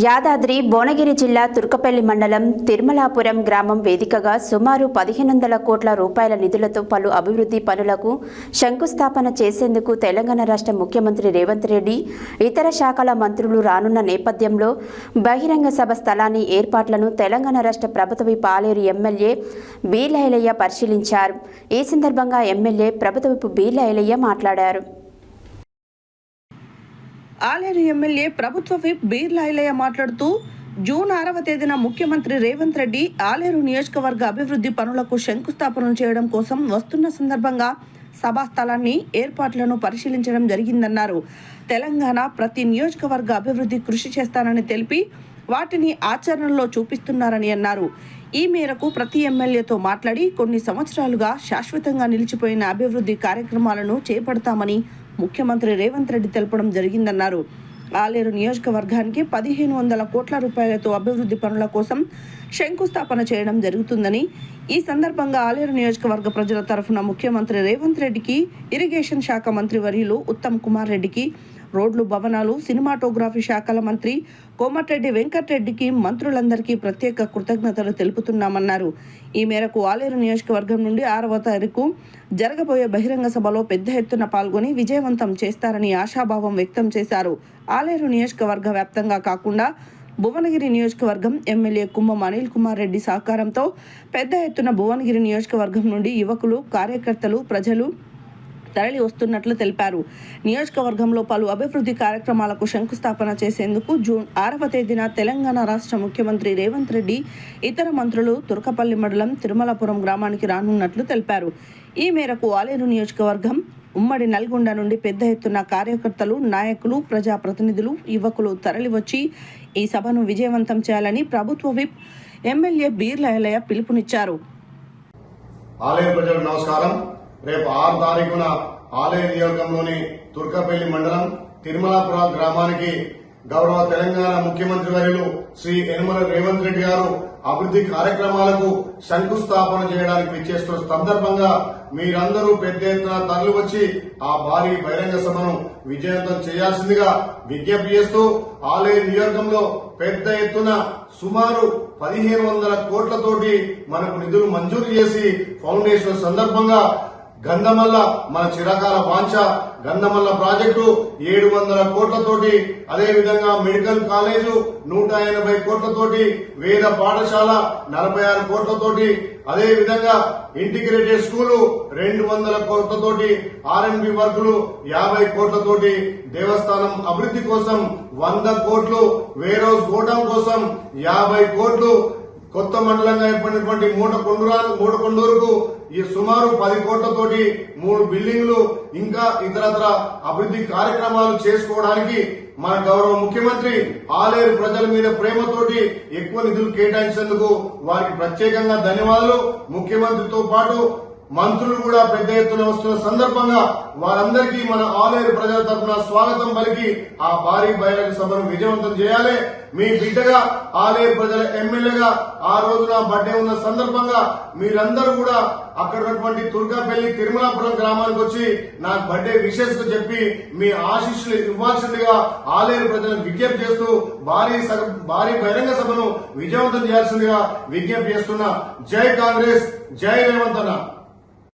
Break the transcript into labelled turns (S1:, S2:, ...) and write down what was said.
S1: యాదాద్రి భువనగిరి జిల్లా తుర్కపల్లి మండలం తిరుమలాపురం గ్రామం వేదికగా సుమారు పదిహేను వందల కోట్ల రూపాయల నిధులతో పలు అభివృద్ధి పనులకు శంకుస్థాపన చేసేందుకు తెలంగాణ రాష్ట్ర ముఖ్యమంత్రి రేవంత్ రెడ్డి ఇతర శాఖల మంత్రులు రానున్న నేపథ్యంలో బహిరంగ సభ స్థలాన్ని ఏర్పాట్లను తెలంగాణ రాష్ట్ర ప్రభుత్వ పాలేరు ఎమ్మెల్యే బీలైలయ్య పరిశీలించారు. ఈ సందర్భంగా ఎమ్మెల్యే ప్రభుత్వపు బీలైలయ్య మాట్లాడారు.
S2: ఆలేరు ఎమ్మెల్యే ప్రభుత్వ విప్ బీర్ల ఐలయ్య మాట్లాడుతూ జూన్ ఆరవ తేదీన ముఖ్యమంత్రి రేవంత్ రెడ్డి ఆలేరు నియోజకవర్గ అభివృద్ధి పనులకు శంకుస్థాపన చేయడం కోసం వస్తున్న సందర్భంగా సభా స్థలాన్ని ఏర్పాట్లను పరిశీలించడం జరిగిందన్నారు. తెలంగాణ ప్రతి నియోజకవర్గ అభివృద్ధి కృషి చేస్తానని తెలిపి వాటిని ఆచరణలో చూపిస్తున్నారని అన్నారు. ఈ మేరకు ప్రతి ఎమ్మెల్యేతో మాట్లాడి కొన్ని సంవత్సరాలుగా శాశ్వతంగా నిలిచిపోయిన అభివృద్ధి కార్యక్రమాలను చేపడతామని ముఖ్యమంత్రి రేవంత్ రెడ్డి తెలపడం జరిగిందన్నారు. ఆలేరు నియోజకవర్గానికి పదిహేను వందల కోట్ల రూపాయలతో అభివృద్ధి పనుల కోసం శంకుస్థాపన చేయడం జరుగుతుందని ఈ సందర్భంగా ఆలేరు నియోజకవర్గ ప్రజల తరఫున ముఖ్యమంత్రి రేవంత్ రెడ్డికి ఇరిగేషన్ శాఖ మంత్రి వర్యులు ఉత్తమ్ కుమార్ రెడ్డికి రోడ్లు భవనాలు సినిమాటోగ్రఫీ శాఖల మంత్రి కోమటిరెడ్డి వెంకటరెడ్డికి మంత్రులందరికీ ప్రత్యేక కృతజ్ఞతలు తెలుపుతున్నామన్నారు. ఈ మేరకు ఆలేరు నియోజకవర్గం నుండి ఆరవ తారీఖు జరగబోయే బహిరంగ సభలో పెద్ద ఎత్తున పాల్గొని విజయవంతం చేస్తారని ఆశాభావం వ్యక్తం చేశారు. ఆలేరు నియోజకవర్గ వ్యాప్తంగా కాకుండా భువనగిరి నియోజకవర్గం ఎమ్మెల్యే కుమ్మం అనిల్ కుమార్ రెడ్డి సహకారంతో పెద్ద ఎత్తున భువనగిరి నియోజకవర్గం నుండి యువకులు కార్యకర్తలు ప్రజలు తరలి వస్తున్నట్లు తెలిపారు. నియోజకవర్గంలో పలు అభివృద్ధి కార్యక్రమాలకు శంకుస్థాపన చేసేందుకు జూన్ ఆరవ తేదీన తెలంగాణ రాష్ట్ర ముఖ్యమంత్రి రేవంత్ రెడ్డి ఇతర మంత్రులు తుర్కపల్లి మండలం తిరుమలపురం గ్రామానికి రానున్నట్లు తెలిపారు. ఈ మేరకు ఆలేరు నియోజకవర్గం ఉమ్మడి నల్గొండ నుండి పెద్ద ఎత్తున కార్యకర్తలు నాయకులు ప్రజాప్రతినిధులు యువకులు తరలివచ్చి ఈ సభను విజయవంతం చేయాలని ప్రభుత్వ విప్ ఎమ్మెల్యే బీర్లయలయ పిలుపునిచ్చారు.
S3: ఆలయ ప్రజలకు నమస్కారం. రేపు ఆరు తారీఖున ఆలయ నియోజకంలోని తుర్కపల్లి మండలం తిరుమలాపుర గ్రామానికి గౌరవ తెలంగాణ ముఖ్యమంత్రి వర్యులు శ్రీ యనమల రేవంత్ రెడ్డి గారు అభివృద్ధి కార్యక్రమాలకు శంకుస్థాపన చేయడానికి విచ్చేస్తున్న సందర్భంగా మీరందరూ పెద్ద ఎత్తున తరలి వచ్చి ఆ భారీ బహిరంగ సభను విజయవంతం చేయాల్సిందిగా విజ్ఞప్తి చేస్తూ ఆలయ నియోజకంలో పెద్ద ఎత్తున సుమారు పదిహేను వందల కోట్లతోటి మనకు నిధులు మంజూరు చేసి ఫౌండేషన్ సందర్భంగా గంధమల్ల మన చిరకాల వాంఛ గంధమల్ల ప్రాజెక్టు ఏడు వందల కోట్లతోటి అదేవిధంగా మెడికల్ కాలేజు నూట ఎనభై కోట్లతోటి వేద పాఠశాల నలభై ఆరు కోట్లతోటి అదేవిధంగా ఇంటిగ్రేటెడ్ స్కూలు రెండు వందల కోట్లతోటి ఆర్ఎన్బి వర్కులు యాభై కోట్లతోటి దేవస్థానం అభివృద్ధి కోసం వంద కోట్లు వేరోజ్ గోడం కోసం యాభై కోట్లు కొత్త మండలంగా ఏర్పడినటువంటి మూట కొండూరా మూట కొండూరుకు ఈ సుమారు పది కోట్లతోటి మూడు బిల్డింగ్లు ఇంకా ఇతరత్ర అభివృద్ధి కార్యక్రమాలు చేసుకోవడానికి మన గౌరవ ముఖ్యమంత్రి ఆలేరు ప్రజల మీద ప్రేమతోటి ఎక్కువ నిధులు కేటాయించేందుకు వారికి ప్రత్యేకంగా ధన్యవాదాలు. ముఖ్యమంత్రితో పాటు మంత్రులు కూడా పెద్ద ఎత్తున వస్తున్న సందర్భంగా వారందరికీ మన ఆలేరు ప్రజల తరఫున స్వాగతం పలికి ఆ భారీ బహిరంగ సభను విజయవంతం చేయాలి. మీ బిడ్డగా ఆలేరు ప్రజల ఎమ్మెల్యేగా ఆ రోజున బర్త్డే ఉన్న సందర్భంగా మీరందరూ కూడా అక్కడ ఉన్నటువంటి తిరుమలాపురం గ్రామానికి వచ్చి నాకు బర్త్డే విషెస్ చెప్పి మీ ఆశీస్సులు ఇవ్వాల్సిందిగా ఆలేరు ప్రజలను విజ్ఞప్తి చేస్తూ భారీ సభ- భారీ బహిరంగ సభను విజయవంతం చేయాల్సిందిగా విజ్ఞప్తి చేస్తున్నా. జై కాంగ్రెస్ జై రేవంత్ అన్న.